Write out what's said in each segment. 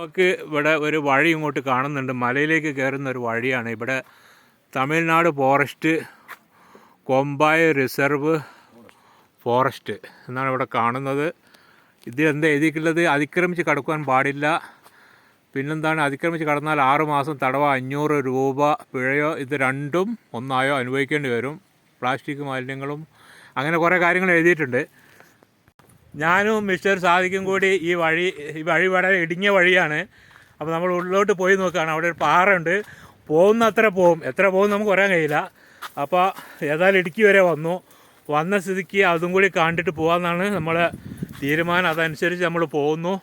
നമുക്ക് ഇവിടെ ഒരു വഴി ഇങ്ങോട്ട് കാണുന്നുണ്ട്. മലയിലേക്ക് കയറുന്ന ഒരു വഴിയാണ്. ഇവിടെ തമിഴ്നാട് ഫോറസ്റ്റ് കൊമ്പായ റിസർവ് ഫോറസ്റ്റ് എന്നാണ് ഇവിടെ കാണുന്നത്. ഇത് എന്താ എഴുതിയിട്ടുള്ളത്? അതിക്രമിച്ച് കടക്കുവാൻ പാടില്ല. പിന്നെന്താണ്? അതിക്രമിച്ച് കടന്നാൽ ആറുമാസം തടവ അഞ്ഞൂറ് രൂപ പിഴയോ ഇത് രണ്ടും ഒന്നായോ അനുഭവിക്കേണ്ടി വരും. പ്ലാസ്റ്റിക് മാലിന്യങ്ങളും അങ്ങനെ കുറേ കാര്യങ്ങൾ എഴുതിയിട്ടുണ്ട്. ഞാനും മിസ്റ്റർ സാദിക്കും കൂടി ഈ വഴി ഈ വഴി വളരെ ഇടുങ്ങിയ വഴിയാണ്. അപ്പോൾ നമ്മൾ ഉള്ളിലോട്ട് പോയി നോക്കുകയാണ്. അവിടെ ഒരു പാറയുണ്ട്. പോകുന്ന അത്ര പോകും. എത്ര പോകും നമുക്ക് പറയാൻ കഴിയില്ല. അപ്പോൾ ഏതായാലും ഇടുക്കി വരെ വന്നു. വന്ന സ്ഥിതിക്ക് അതും കൂടി കണ്ടിട്ട് പോകാമെന്നാണ് നമ്മളെ തീരുമാനം. അതനുസരിച്ച് നമ്മൾ പോകുന്നു.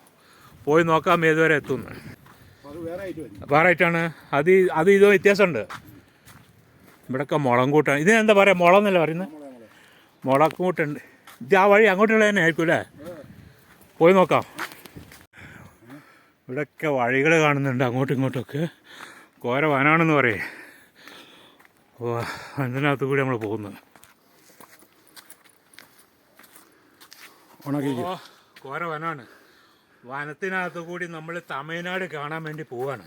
പോയി നോക്കാം ഏതുവരെ എത്തുന്നു വേറെ അത് അത് ഇതോ വ്യത്യാസമുണ്ട്. ഇവിടെയൊക്കെ മുളം കൂട്ടാണ് ഇതിനെന്താ പറയുക മുളം എന്നല്ലേ പറയുന്നത്? മുളക്കൂട്ടുണ്ട്. ഇത് ആ വഴി അങ്ങോട്ടുള്ള തന്നെ ആയിരിക്കും അല്ലേ? പോയി നോക്കാം. ഇവിടെയൊക്കെ വഴികൾ കാണുന്നുണ്ട് അങ്ങോട്ടും ഇങ്ങോട്ടൊക്കെ കോര വനാണെന്ന് പറയേ. ഓ അതിനകത്ത് കൂടി നമ്മൾ പോകുന്നത് ഉണക്കി കോര വനാണ്. വനത്തിനകത്ത് കൂടി നമ്മൾ തമിഴ്നാട് കാണാൻ വേണ്ടി പോവാണ്.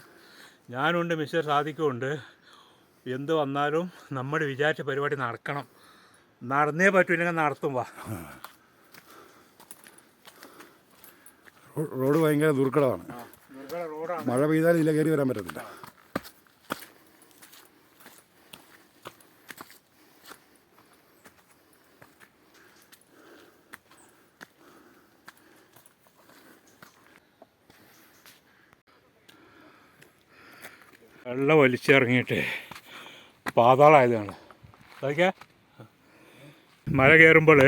ഞാനുണ്ട് മിസ്റ്റർ സാധിക്കുമുണ്ട് എന്ത് വന്നാലും നമ്മൾ വിചാരിച്ച പരിപാടി നടക്കണം. നടന്നേ പറ്റൂല്ലെങ്കിൽ നടത്തും വാ. റോഡ് ഭയങ്കര ദുർഘടമാണ്. മഴ പെയ്താൽ ഇതിലെ കയറി വരാൻ പറ്റത്തില്ല. വെള്ളം വലിച്ചിറങ്ങിയിട്ട് പാതാളായതാണ്. അതൊക്കെ മഴ കയറുമ്പോൾ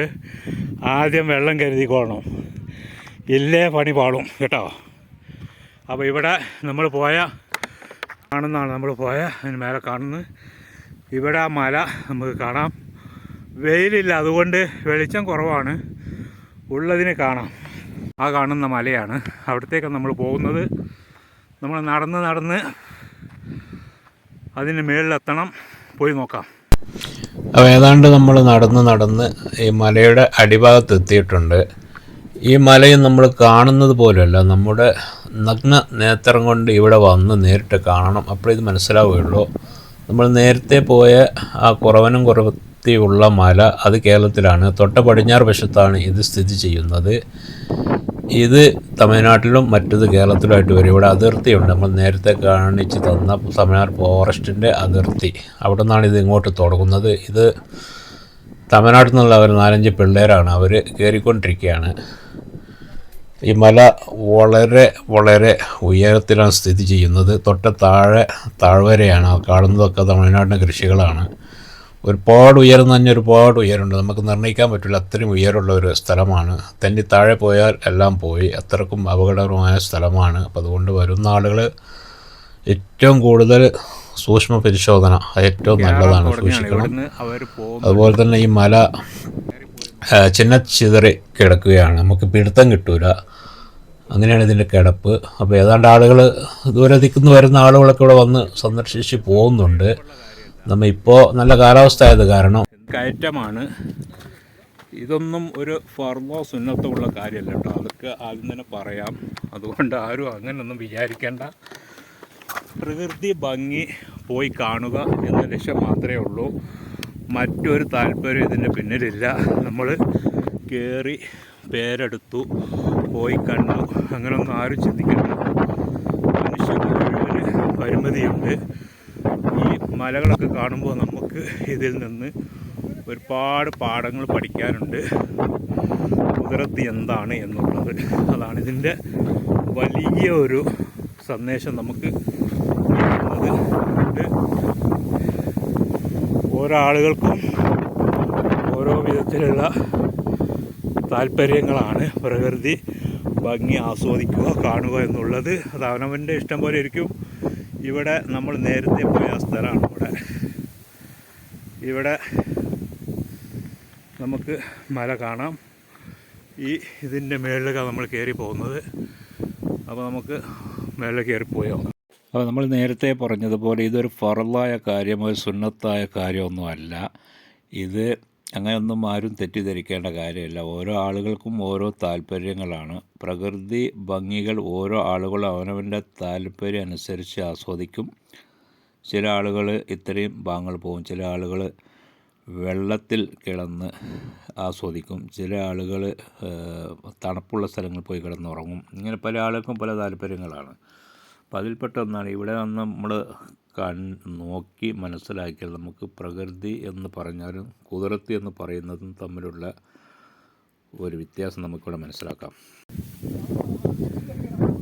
ആദ്യം വെള്ളം കരുതിക്കോണം ഇല്ലേ പണി പാളും കേട്ടോ? അപ്പോൾ ഇവിടെ നമ്മൾ പോയ കാണുന്നതാണ് നമ്മൾ പോയ അതിന് മേലെ കാണുന്നത്. ഇവിടെ ആ മല നമുക്ക് കാണാം. വെയിലില്ല അതുകൊണ്ട് വെളിച്ചം കുറവാണ്. ഉള്ളതിനെ കാണാം. ആ കാണുന്ന മലയാണ്. അവിടത്തേക്കാണ് നമ്മൾ പോകുന്നത്. നമ്മൾ നടന്ന് നടന്ന് അതിന് മേളിലെത്തണം. പോയി നോക്കാം. അപ്പോൾ ഏതാണ്ട് നമ്മൾ നടന്ന് നടന്ന് ഈ മലയുടെ അടിഭാഗത്ത് എത്തിയിട്ടുണ്ട്. ഈ മലയും നമ്മൾ കാണുന്നത് പോലെയല്ല. നമ്മുടെ നഗ്ന നേത്രം കൊണ്ട് ഇവിടെ വന്ന് നേരിട്ട് കാണണം. അപ്പോഴേ ഇത് മനസ്സിലാവുകയുള്ളൂ. നമ്മൾ നേരത്തെ പോയ ആ കുറവനും കുറവത്തിയുള്ള മല അത് കേരളത്തിലാണ്. തൊട്ട പടിഞ്ഞാറ് വശത്താണ് ഇത് സ്ഥിതി ചെയ്യുന്നത്. ഇത് തമിഴ്നാട്ടിലും മറ്റത് കേരളത്തിലുമായിട്ട് വരും. ഇവിടെ അതിർത്തിയുണ്ട്. നമ്മൾ നേരത്തെ കാണിച്ച് തന്ന തമിഴ്നാട് ഫോറസ്റ്റിന്റെ അതിർത്തി. അവിടെ നിന്നാണ് ഇത് ഇങ്ങോട്ട് തുടങ്ങുന്നത്. ഇത് തമിഴ്നാട്ടിൽ നിന്നുള്ള ഒരു നാലഞ്ച് പിള്ളേരാണ് അവർ കയറിക്കൊണ്ടിരിക്കുകയാണ്. ഈ മല വളരെ വളരെ ഉയരത്തിലാണ് സ്ഥിതി ചെയ്യുന്നത്. തൊട്ട താഴെ താഴ്വരയാണ്. കാണുന്നതൊക്കെ തമിഴ്നാടിന്റെ കൃഷികളാണ്. ഒരുപാട് ഉയരം തന്നെ ഒരുപാട് ഉയരമുണ്ട്. നമുക്ക് നിർണയിക്കാൻ പറ്റില്ല. അത്രയും ഉയരമുള്ള ഒരു സ്ഥലമാണ്. തന്നെ താഴെ പോയാൽ എല്ലാം പോയി. അത്രക്കും അപകടകരമായ സ്ഥലമാണ്. അപ്പോൾ അതുകൊണ്ട് വരുന്ന ആളുകൾ ഏറ്റവും കൂടുതൽ സൂക്ഷ്മ പരിശോധന. ഏറ്റവും നല്ലതാണ് സൂക്ഷിക്കണം. അതുപോലെ തന്നെ ഈ മല ചിന്ന ചിന്നച്ചിതറി കിടക്കുകയാണ്. നമുക്ക് പിടുത്തം കിട്ടൂല. അങ്ങനെയാണ് ഇതിന്റെ കിടപ്പ്. അപ്പോൾ ഏതാണ്ട് ആളുകൾ ദൂരത്തേക്ക് നിന്ന് വരുന്ന ആളുകളൊക്കെ ഇവിടെ വന്ന് സന്ദർശിച്ച് പോകുന്നുണ്ട്. നമ്മ ഇപ്പോൾ നല്ല കാലാവസ്ഥ ആയത് കാരണം. കയറ്റമാണ്. ഇതൊന്നും ഒരു ഫർമോ സുന്നത്തോ ഉള്ള കാര്യമല്ല കേട്ടോ. അതൊക്കെ ആദ്യം തന്നെ പറയാം. അതുകൊണ്ട് ആരും അങ്ങനെയൊന്നും വിചാരിക്കേണ്ട. പ്രകൃതി ഭംഗി പോയി കാണുക എന്ന ലക്ഷ്യം മാത്രമേ ഉള്ളൂ. മറ്റൊരു താല്പര്യം ഇതിന്റെ പിന്നിലില്ല. നമ്മൾ കയറി പേരെടുത്തു പോയി കണ്ടു. അങ്ങനെയൊന്നും ആരും ചിന്തിക്കണം മനുഷ്യർ പരിമിതിയുണ്ട്. മലകളൊക്കെ കാണുമ്പോൾ നമുക്ക് ഇതിൽ നിന്ന് ഒരുപാട് പാഠങ്ങൾ പഠിക്കാനുണ്ട്. കുതിരത്ത് എന്താണ് എന്നുള്ളത്. അതാണ് ഇതിന്റെ വലിയ ഒരു സന്ദേശം നമുക്ക് ഓരോ ആളുകൾക്കും ഓരോ വിധത്തിലുള്ള താല്പര്യങ്ങളാണ്. പ്രകൃതി ഭംഗി ആസ്വദിക്കുക കാണുക എന്നുള്ളത്. അത് അവനവന്റെ ഇഷ്ടം പോലെ ഇരിക്കും. ഇവിടെ നമ്മൾ നേരത്തെ പോയ സ്ഥലമാണ് ഇവിടെ. ഇവിടെ നമുക്ക് മല കാണാം. ഈ ഇതിന്റെ മേളിലേക്കാണ് നമ്മൾ കയറി പോകുന്നത്. അപ്പോൾ നമുക്ക് മേളിൽ കയറിപ്പോയോ പോയോ. അപ്പോൾ നമ്മൾ നേരത്തെ പറഞ്ഞതുപോലെ ഇതൊരു ഫറലായ കാര്യം ഒരു സുന്നത്തായ കാര്യമൊന്നുമല്ല. ഇത് അങ്ങനെയൊന്നും ആരും തെറ്റിദ്ധരിക്കേണ്ട കാര്യമില്ല. ഓരോ ആളുകൾക്കും ഓരോ താല്പര്യങ്ങളാണ്. പ്രകൃതി ഭംഗികൾ ഓരോ ആളുകളും അവനവന്റെ താല്പര്യം അനുസരിച്ച് ആസ്വദിക്കും. ചില ആളുകൾ ഇത്രയും ഭാഗങ്ങൾ പോകും. ചില ആളുകൾ വെള്ളത്തിൽ കിടന്ന് ആസ്വദിക്കും. ചില ആളുകൾ തണുപ്പുള്ള സ്ഥലങ്ങളിൽ പോയി കിടന്നുറങ്ങും. ഇങ്ങനെ പല ആളുകൾക്കും പല താല്പര്യങ്ങളാണ്. അപ്പോൾ അതിൽപ്പെട്ട ഒന്നാണ്. ഇവിടെ വന്ന് നമ്മൾ കൺ നോക്കി മനസ്സിലാക്കിയാൽ നമുക്ക് പ്രകൃതി എന്ന് പറഞ്ഞാലും കുതിരത്തി എന്ന് പറയുന്നതും തമ്മിലുള്ള ഒരു വ്യത്യാസം നമുക്കിവിടെ മനസ്സിലാക്കാം.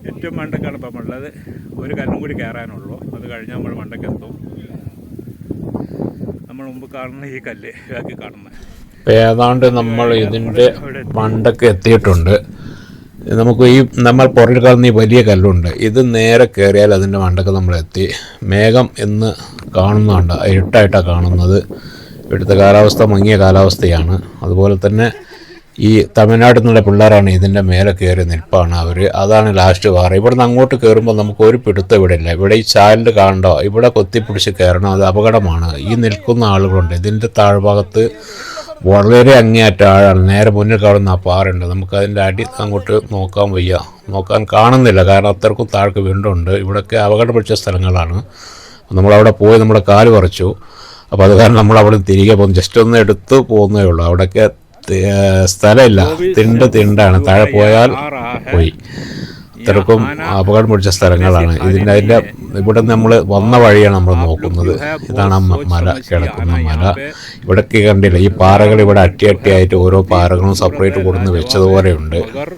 ഏറ്റവും മണ്ടക്കാണ് ഇപ്പം ഉള്ളത് ഒരു കല്ലും കൂടി കയറാനുള്ളൂ. അത് കഴിഞ്ഞാൽ നമ്മൾ മണ്ടക്കെത്തും നമ്മൾ മുമ്പ് കാണുന്ന ഈ കല്ല് ഇതാക്കി കാണുന്നത് ഏതാണ്ട് നമ്മൾ ഇതിന്റെ മണ്ടക്ക് എത്തിയിട്ടുണ്ട്. നമുക്ക് ഈ നമ്മൾ പുറകിൽ കാണുന്ന ഈ വലിയ കല്ലുണ്ട്. ഇത് നേരെ കയറിയാൽ അതിന്റെ മണ്ടക്ക് നമ്മളെത്തി മേഘം എന്ന് കാണുന്നുണ്ട് ഇരുട്ടായിട്ടാണ് കാണുന്നത്. ഇവിടുത്തെ കാലാവസ്ഥ മങ്ങിയ കാലാവസ്ഥയാണ്. അതുപോലെ തന്നെ ഈ തമിഴ്നാട്ടിൽ നിന്നുള്ള പിള്ളേരാണ് ഇതിന്റെ മേലെ കയറി നിൽപ്പാണ് അവർ അതാണ് ലാസ്റ്റ് പാറ ഇവിടെ നിന്ന് അങ്ങോട്ട് കയറുമ്പോൾ നമുക്ക് ഒരു പിടുത്തം ഇവിടെ ഇല്ല. ഇവിടെ ഈ ചാലിൽ കാണണ്ടോ? ഇവിടെ കൊത്തിപ്പിടിച്ച് കയറണോ അത് അപകടമാണ്. ഈ നിൽക്കുന്ന ആളുകളുണ്ട്. ഇതിന്റെ താഴ്ഭാഗത്ത് വളരെ അങ്ങേയറ്റ ആഴാണ് നേരെ മുന്നിൽ കാണുന്ന ആ പാറയുണ്ട്. നമുക്ക് അതിന്റെ അടി അങ്ങോട്ട് നോക്കാൻ വയ്യ. നോക്കാൻ കാണുന്നില്ല. കാരണം അത്രക്കും താഴേക്ക് വീണ്ടുണ്ട് ഇവിടെയൊക്കെ അപകടം പിടിച്ച സ്ഥലങ്ങളാണ്. നമ്മളവിടെ പോയി നമ്മുടെ കാൽ പറിച്ചു. അപ്പോൾ അത് കാരണം നമ്മൾ അവിടെ തിരികെ പോകുന്നു. ജസ്റ്റ് ഒന്ന് എടുത്ത് പോകുന്നേ ഉള്ളൂ. അവിടെയൊക്കെ സ്ഥലമില്ല. തിണ്ട് തിണ്ടാണ്. താഴെ പോയാൽ പോയി. അത്രക്കും അപകടം പിടിച്ച സ്ഥലങ്ങളാണ്. ഇതിന്റെ അതിന്റെ ഇവിടെ നമ്മൾ വന്ന വഴിയാണ് നമ്മൾ നോക്കുന്നത് ഇതാണ് ആ മ- മല കിടക്കുന്ന മല ഇവിടൊക്കെ കണ്ടില്ല ഈ പാറകൾ ഇവിടെ അട്ടി അട്ടിയായിട്ട് ഓരോ പാറകളും സെപ്പറേറ്റ് കൊടുന്ന് വെച്ചതുപോലെയുണ്ട് अगर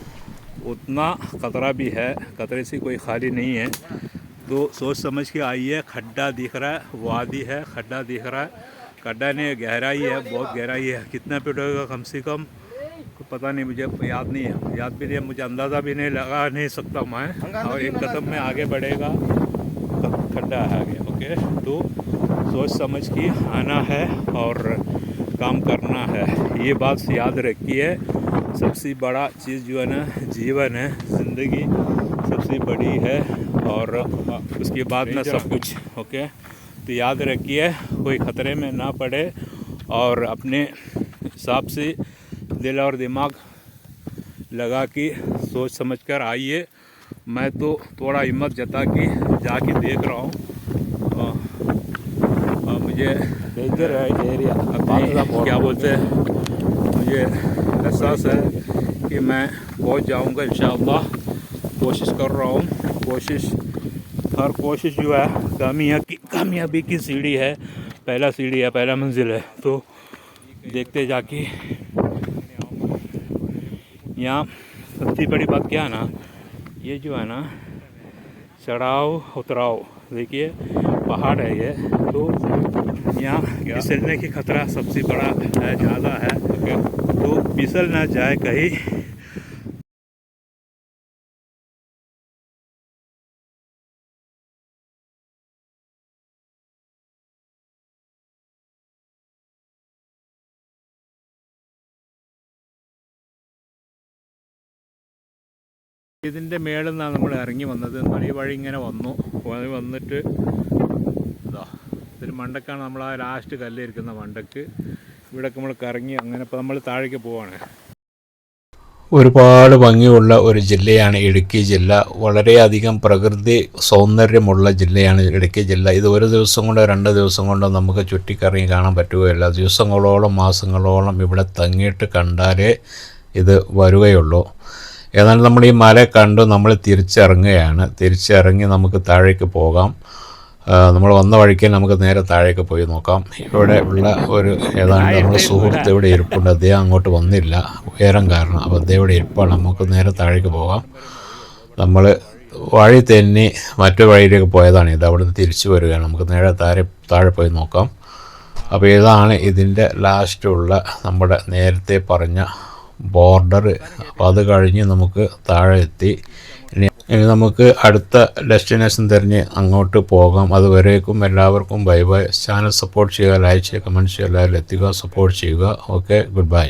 उतना खतरा भी है खतरे से कोई खाली नहीं है तो सोच समझ के आइए खड्डा दिख रहा है वादी है खड्डा दिख रहा है खड्डा ने गहराई है बहुत गहराई है कितना फीट होगा कम से कम पता नहीं मुझे याद नहीं है याद भी नहीं है मुझे अंदाज़ा भी नहीं लगा नहीं सकता मैं और एक कदम में आगे बढ़ेगा ख- खड्डा है आगे ओके तो सोच समझ के आना है और काम करना है। ये बात याद रखिए, सबसे बड़ा चीज़ जो है ना, जीवन है, ज़िंदगी सबसे बड़ी है और उसके बाद ना सब कुछ ओके तो याद रखिए, कोई ख़तरे में ना पड़े और अपने हिसाब से दिल और दिमाग लगा के सोच समझ कर आइए। मैं तो थोड़ा हिम्मत जता के जाके देख रहा हूँ। मुझे डेंजर है एरिया क्या बोलते हैं मुझे एहसास है कि मैं पहुँच जाऊँगा इन कोशिश कर रहा हूँ कोशिश हर कोशिश जो है कामया की कामयाबी की सीढ़ी है। पहला सीढ़ी है पहला मंजिल है। तो देखते जाके। यहाँ सबसे बड़ी बात क्या है ना ये जो है ना चढ़ाव उतराव देखिए पहाड़ है ये। तो यहाँ फिसलने की खतरा सबसे बड़ा है ज़्यादा है। तो फिसल ना जाए कहीं। ഇതിന്റെ മേളിൽ നിന്നാണ് നമ്മൾ ഇറങ്ങി വന്നത്. ഈ വഴി ഇങ്ങനെ വന്നു. വഴി വന്നിട്ട് ഇതാ ഇതൊരു മണ്ടക്കാണ്. നമ്മൾ ആ ലാസ്റ്റ് കല്ലിരിക്കുന്ന മണ്ടക്ക്. ഇവിടെയൊക്കെ നമ്മൾ കറങ്ങി അങ്ങനെ ഇപ്പോൾ നമ്മൾ താഴേക്ക് പോവാണ്. ഒരുപാട് ഭംഗിയുള്ള ഒരു ജില്ലയാണ് ഇടുക്കി ജില്ല. വളരെയധികം പ്രകൃതി സൗന്ദര്യമുള്ള ജില്ലയാണ് ഇടുക്കി ജില്ല. ഇത് ഒരു ദിവസം കൊണ്ടോ രണ്ട് ദിവസം കൊണ്ടോ നമുക്ക് ചുറ്റിക്കറങ്ങി കാണാൻ പറ്റുകയില്ല. ദിവസങ്ങളോളം മാസങ്ങളോളം ഇവിടെ തങ്ങിയിട്ട് കണ്ടാലേ ഇത് വരികയുള്ളൂ. ഏതാണ്ട് നമ്മൾ ഈ മല കണ്ടു നമ്മൾ തിരിച്ചിറങ്ങുകയാണ്. തിരിച്ചിറങ്ങി നമുക്ക് താഴേക്ക് പോകാം. നമ്മൾ വന്ന വഴിക്ക് നമുക്ക് നേരെ താഴേക്ക് പോയി നോക്കാം. ഇവിടെ ഉള്ള ഒരു ഏതാണ്ട് നമ്മുടെ സുഹൃത്ത് ഇവിടെ ഇരിപ്പുണ്ട്. അദ്ദേഹം അങ്ങോട്ട് വന്നില്ല. ഉയരം കാരണം. അപ്പോൾ അദ്ദേഹം ഇവിടെ ഇരിപ്പാണ്. നമുക്ക് നേരെ താഴേക്ക് പോകാം. നമ്മൾ വഴി തെന്നി മറ്റു വഴിയിലേക്ക് പോയതാണ്. ഇത് അവിടുന്ന് തിരിച്ചു വരികയാണ്. നമുക്ക് നേരെ താഴെ താഴെ പോയി നോക്കാം. അപ്പോൾ ഇതാണ് ഇതിന്റെ ലാസ്റ്റുള്ള നമ്മുടെ നേരത്തെ പറഞ്ഞ ബോർഡർ. അപ്പോൾ അത് കഴിഞ്ഞ് നമുക്ക് താഴെ എത്തി ഇനി നമുക്ക് അടുത്ത ഡെസ്റ്റിനേഷൻ തിരഞ്ഞ് അങ്ങോട്ട് പോകാം. അതുവരേക്കും എല്ലാവർക്കും ബൈ ബൈ. ചാനൽ സപ്പോർട്ട് ചെയ്യുക ലൈക്ക് ചെയ്യുക കമന്റ് ചെയ്യുക എല്ലാവരും എത്തിക്കുക സപ്പോർട്ട് ചെയ്യുക. Okay goodbye.